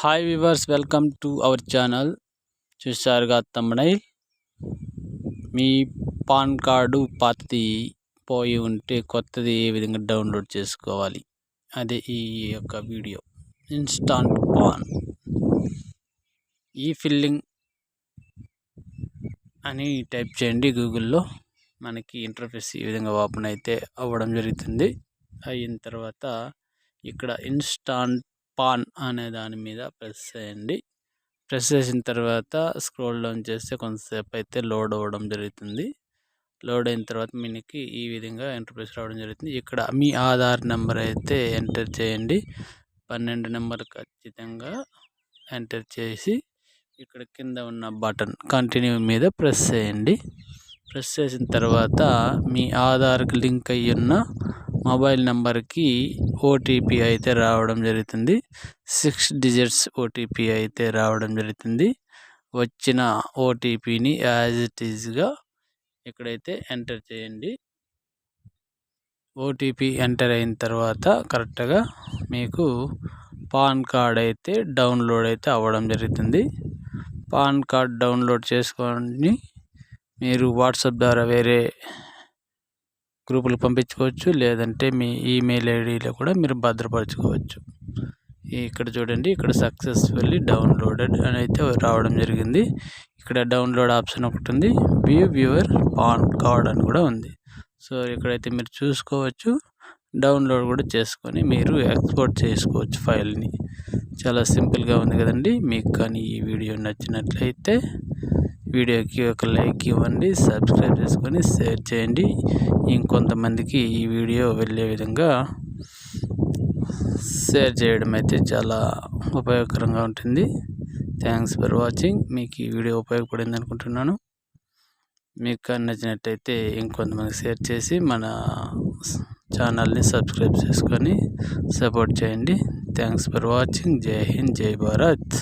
Hi viewers welcome to our channel చూసారుగా తమ్ముడైల్ మీ pan card పాతది పోయి ఉంటే కొత్తది ఏ విధంగా డౌన్లోడ్ చేసుకోవాలి? అదే ఈ యొక్క వీడియో. Instant PAN. ఈ ఫిల్లింగ్ అని టైప్ చేయండి గూగుల్లో. మనకి ఇంటర్ఫేస్ ఈ విధంగా ఓపెన్ అయితే అవ్వడం జరుగుతుంది. అయిన తర్వాత ఇక్కడ ఇన్స్టాంట్ పాన్ అనే దాని మీద ప్రెస్ చేయండి. ప్రెస్ చేసిన తర్వాత స్క్రోల్ డౌన్ చేస్తే కొంతసేపు అయితే లోడ్ అవ్వడం జరుగుతుంది. లోడ్ అయిన తర్వాత మీకు ఈ విధంగా ఎంటర్ప్రైజ్ రావడం జరుగుతుంది. ఇక్కడ మీ ఆధార్ నెంబర్ అయితే ఎంటర్ చేయండి. పన్నెండు నెంబర్ ఖచ్చితంగా ఎంటర్ చేసి ఇక్కడ కింద ఉన్న బటన్ కంటిన్యూ మీద ప్రెస్ చేయండి. ప్రెస్ చేసిన తర్వాత మీ ఆధార్కి లింక్ అయ్యి ఉన్న మొబైల్ నెంబర్కి ఓటీపీ అయితే రావడం జరుగుతుంది. సిక్స్ డిజిట్స్ ఓటీపీ అయితే రావడం జరుగుతుంది. వచ్చిన ఓటీపీని యాజ్ ఇట్ ఈజ్గా ఇక్కడైతే ఎంటర్ చేయండి. ఓటీపీ ఎంటర్ అయిన తర్వాత కరెక్ట్గా మీకు పాన్ కార్డ్ అయితే డౌన్లోడ్ అయితే అవ్వడం జరుగుతుంది. పాన్ కార్డ్ డౌన్లోడ్ చేసుకొని మీరు వాట్సాప్ ద్వారా వేరే గ్రూపులు పంపించుకోవచ్చు లేదంటే మీ ఈమెయిల్ ఐడిలో కూడా మీరు భద్రపరచుకోవచ్చు. ఇక్కడ చూడండి ఇక్కడ సక్సెస్ఫుల్లీ డౌన్లోడెడ్ అని అయితే రావడం జరిగింది. ఇక్కడ డౌన్లోడ్ ఆప్షన్ ఒకటి ఉంది వ్యూ వ్యూవర్ పాన్ కార్డ్ అని కూడా ఉంది. సో ఇక్కడైతే మీరు చూసుకోవచ్చు డౌన్లోడ్ కూడా చేసుకొని మీరు ఎక్స్పోర్ట్ చేసుకోవచ్చు ఫైల్ని. చాలా సింపుల్గా ఉంది కదండి మీకు కానీ ఈ వీడియో నచ్చినట్లయితే వీడియోకి ఒక లైక్ ఇవ్వండి సబ్స్క్రైబ్ చేసుకొని షేర్ చేయండి. ఇంకొంతమందికి ఈ వీడియో వెళ్ళే విధంగా షేర్ చేయడం అయితే చాలా ఉపయోగకరంగా ఉంటుంది. థ్యాంక్స్ ఫర్ వాచింగ్ మీకు ఈ వీడియో ఉపయోగపడింది అనుకుంటున్నాను. మీకు నచ్చినట్టయితే ఇంకొంతమంది షేర్ చేసి మన ఛానల్ని సబ్స్క్రైబ్ చేసుకొని సపోర్ట్ చేయండి. థ్యాంక్స్ ఫర్ వాచింగ్ జై హింద్ జై భారత్.